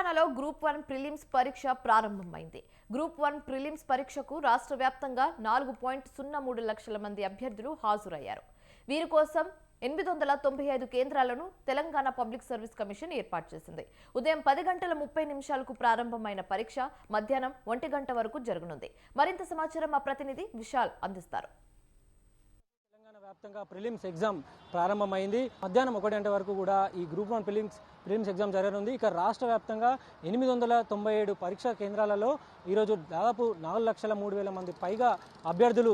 తెలంగాణలో group one prelims పరీక్ష ప్రారంభమైంది. గ్రూప్ వన్ ప్రిలిమ్స్ పరీక్షకు రాష్ట్ర వ్యాప్తంగా నాలుగు పాయింట్ సున్నా మూడు లక్షల మంది అభ్యర్థులు హాజరయ్యారు. వీరి కోసం ఎనిమిది వందల తొంభై ఐదు కేంద్రాలను తెలంగాణ పబ్లిక్ సర్వీస్ కమిషన్ ఏర్పాటు చేసింది. ఉదయం పది గంటల ముప్పై నిమిషాలకు ప్రారంభమైన పరీక్ష మధ్యాహ్నం ఒంటి గంట వరకు జరగనుంది. మరింత సమాచారం మా ప్రతినిధి విశాల్ అందిస్తారు. వ్యాప్తంగా ప్రిలిమ్స్ ఎగ్జామ్ ప్రారంభమైంది. మధ్యాహ్నం ఒకటి గంట వరకు కూడా ఈ group one prelims prelims exam జరగనుంది. ఇక రాష్ట్ర వ్యాప్తంగా ఎనిమిది వందల తొంభై ఏడు పరీక్షా కేంద్రాలలో ఈరోజు దాదాపు నాలుగు లక్షల మూడు వేల మంది పైగా అభ్యర్థులు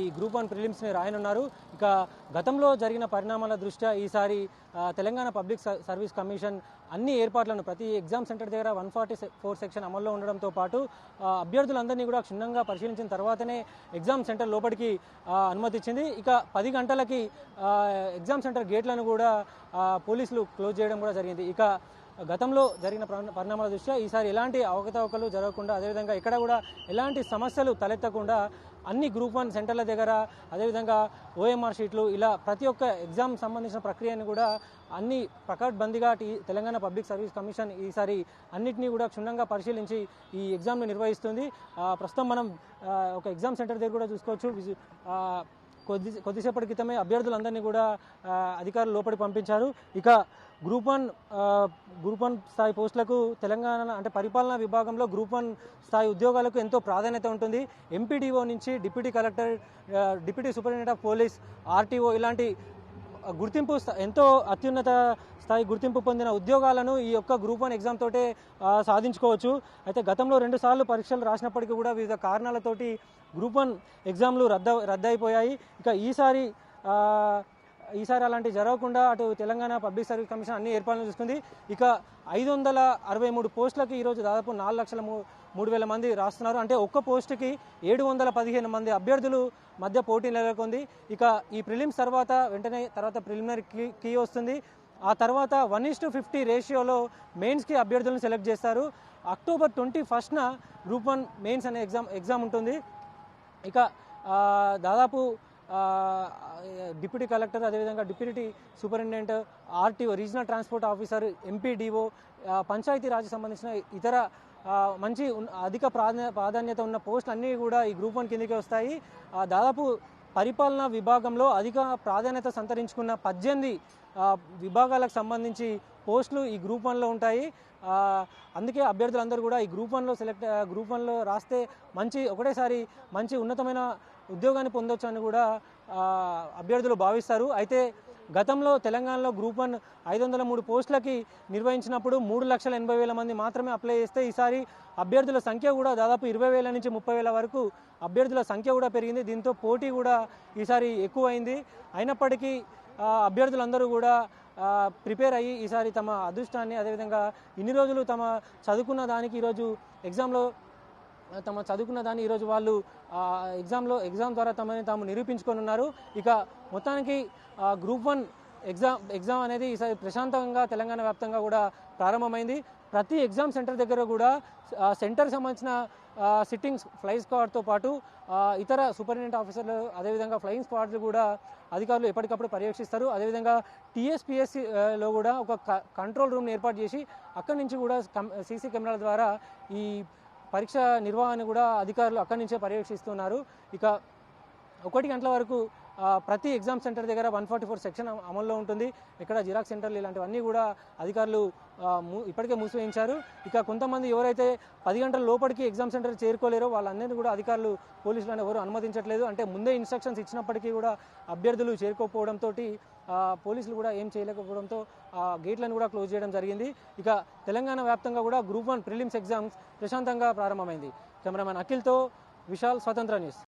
ఈ గ్రూప్ వన్ ప్రిలిమ్స్ని రాయనున్నారు. ఇక గతంలో జరిగిన పరిణామాల దృష్ట్యా ఈసారి తెలంగాణ పబ్లిక్ సర్వీస్ కమిషన్ అన్ని ఏర్పాట్లను ప్రతి ఎగ్జామ్ సెంటర్ దగ్గర వన్ ఫార్టీ ఫోర్ సెక్షన్ అమల్లో ఉండడంతో పాటు అభ్యర్థులందరినీ కూడా క్షుణ్ణంగా పరిశీలించిన తర్వాతనే ఎగ్జామ్ సెంటర్ లోపలికి అనుమతిచ్చింది. ఇక పది గంటలకి ఎగ్జామ్ సెంటర్ గేట్లను కూడా పోలీసులు క్లోజ్ చేయడం కూడా జరిగింది. ఇక గతంలో జరిగిన పరిణామాల దృష్ట్యా ఈసారి ఎలాంటి అవకతవకలు జరగకుండా అదేవిధంగా ఇక్కడ కూడా ఎలాంటి సమస్యలు తలెత్తకుండా అన్ని గ్రూప్ వన్ సెంటర్ల దగ్గర అదేవిధంగా ఓఎంఆర్ షీట్లు ఇలా ప్రతి ఒక్క ఎగ్జామ్ సంబంధించిన ప్రక్రియను కూడా అన్ని పకడ్బందీగా తెలంగాణ పబ్లిక్ సర్వీస్ కమిషన్ ఈసారి అన్నింటినీ కూడా క్షుణ్ణంగా పరిశీలించి ఈ ఎగ్జామ్ను నిర్వహిస్తుంది. ప్రస్తుతం మనం ఒక ఎగ్జామ్ సెంటర్ దగ్గర కూడా చూసుకోవచ్చు. కొద్ది కొద్దిసేపటి క్రితమే అభ్యర్థులందరినీ కూడా అధికారులు లోపలికి పంపించారు. ఇక గ్రూప్ వన్ గ్రూప్ వన్ స్థాయి పోస్టులకు తెలంగాణ అంటే పరిపాలనా విభాగంలో గ్రూప్ వన్ స్థాయి ఉద్యోగాలకు ఎంతో ప్రాధాన్యత ఉంటుంది. ఎంపీడీఓ నుంచి deputy collector deputy superintendent of police RTO ఇలాంటి గుర్తింపు ఎంతో అత్యున్నత స్థాయి గుర్తింపు పొందిన ఉద్యోగాలను ఈ యొక్క గ్రూప్ వన్ ఎగ్జామ్ తోటే సాధించుకోవచ్చు. అయితే గతంలో రెండు సార్లు పరీక్షలు రాసినప్పటికీ కూడా వివిధ కారణాలతోటి గ్రూప్ వన్ ఎగ్జామ్లు రద్ద రద్దయిపోయాయి. ఇక ఈసారి ఈసారి అలాంటి జరగకుండా అటు తెలంగాణ పబ్లిక్ సర్వీస్ కమిషన్ అన్ని ఏర్పాట్లు చూసుకుంది. ఇక ఐదు వందల అరవై మూడు పోస్టులకి ఈరోజు దాదాపు నాలుగు లక్షల మూడు వేల మంది రాస్తున్నారు. అంటే ఒక్క పోస్టుకి ఏడు వందల పదిహేను మంది అభ్యర్థులు మధ్య పోటీ నెలకొంది. ఇక ఈ ప్రిలిమ్స్ తర్వాత వెంటనే తర్వాత ప్రిలిమినరీ కీ కీ వస్తుంది. ఆ తర్వాత వన్ ఇస్ టు ఫిఫ్టీ రేషియోలో మెయిన్స్కి అభ్యర్థులను సెలెక్ట్ చేస్తారు. అక్టోబర్ ట్వంటీ ఫస్ట్న గ్రూప్ వన్ మెయిన్స్ అనే ఎగ్జామ్ ఎగ్జామ్ ఉంటుంది. ఇక దాదాపు డిప్యూటీ కలెక్టర్ అదేవిధంగా deputy superintendent RTO regional transport officer MPDO Panchayati Raj సంబంధించిన ఇతర మంచి అధిక ప్రాధాన్య ప్రాధాన్యత ఉన్న పోస్టులు అన్నీ కూడా ఈ గ్రూప్ వన్ కిందకి వస్తాయి. దాదాపు పరిపాలనా విభాగంలో అధిక ప్రాధాన్యత సంతరించుకున్న పద్దెనిమిది విభాగాలకు సంబంధించి పోస్టులు ఈ గ్రూప్ వన్లో ఉంటాయి. అందుకే అభ్యర్థులందరూ కూడా ఈ గ్రూప్ వన్లో సెలెక్ట్ గ్రూప్ వన్లో రాస్తే మంచి ఒకటేసారి మంచి ఉన్నతమైన ఉద్యోగాన్ని పొందొచ్చు అని కూడా అభ్యర్థులు భావిస్తారు. అయితే గతంలో తెలంగాణలో గ్రూప్ వన్ ఐదు వందల మూడు పోస్టులకి నిర్వహించినప్పుడు మూడు లక్షల ఎనభై వేల మంది మాత్రమే అప్లై చేస్తే ఈసారి అభ్యర్థుల సంఖ్య కూడా దాదాపు ఇరవై వేల నుంచి ముప్పై వేల వరకు అభ్యర్థుల సంఖ్య కూడా పెరిగింది. దీంతో పోటీ కూడా ఈసారి ఎక్కువైంది. అయినప్పటికీ అభ్యర్థులందరూ కూడా ప్రిపేర్ అయ్యి ఈసారి తమ అదృష్టాన్ని అదేవిధంగా ఇన్ని రోజులు తమ చదువుకున్న దానికి ఈరోజు ఎగ్జామ్లో తమ చదువుకున్న దాన్ని ఈరోజు వాళ్ళు ఎగ్జామ్లో ఎగ్జామ్ ద్వారా తమని తాము నిరూపించుకొని ఉన్నారు. ఇక మొత్తానికి గ్రూప్ వన్ ఎగ్జామ్ ఎగ్జామ్ అనేది ఈసారి ప్రశాంతంగా తెలంగాణ వ్యాప్తంగా కూడా ప్రారంభమైంది. ప్రతి ఎగ్జామ్ సెంటర్ దగ్గర కూడా సెంటర్ సెంటర్కి సంబంధించిన సిట్టింగ్స్ ఫ్లై స్క్వాడ్తో పాటు ఇతర సూపరింటెండెంట్ ఆఫీసర్లు అదేవిధంగా ఫ్లయింగ్ స్క్వాడ్లు కూడా అధికారులు ఎప్పటికప్పుడు పర్యవేక్షిస్తారు. అదేవిధంగా టీఎస్పిఎస్సిలో కూడా ఒక కంట్రోల్ రూమ్ని ఏర్పాటు చేసి అక్కడి నుంచి కూడా సీసీ కెమెరాల ద్వారా ఈ పరీక్ష నిర్వహణ కూడా అధికారులు అక్కడి నుంచే పర్యవేక్షిస్తున్నారు. ఇక ఒకటి గంటల వరకు ప్రతి ఎగ్జామ్ సెంటర్ దగ్గర వన్ ఫార్టీ ఫోర్ సెక్షన్ అమల్లో ఉంటుంది. ఇక్కడ జిరాక్స్ సెంటర్లు ఇలాంటివన్నీ కూడా అధికారులు మూ- ఇప్పటికే మూసివేయించారు. ఇక కొంతమంది ఎవరైతే పది గంటల లోపలికి ఎగ్జామ్ సెంటర్ చేరుకోలేరో వాళ్ళందరినీ కూడా అధికారులు పోలీసులు ఎవరు అనుమతించట్లేదు. అంటే ముందే ఇన్స్ట్రక్షన్స్ ఇచ్చినప్పటికీ కూడా అభ్యర్థులు చేరుకోకపోవడంతో పోలీసులు కూడా ఏం చేయలేకపోవడంతో ఆ గేట్లను కూడా క్లోజ్ చేయడం జరిగింది. ఇక తెలంగాణ వ్యాప్తంగా కూడా గ్రూప్ వన్ ప్రిలిమ్స్ ఎగ్జామ్స్ ప్రశాంతంగా ప్రారంభమైంది. కెమెరామెన్ అఖిల్తో విశాల్ స్వతంత్ర న్యూస్.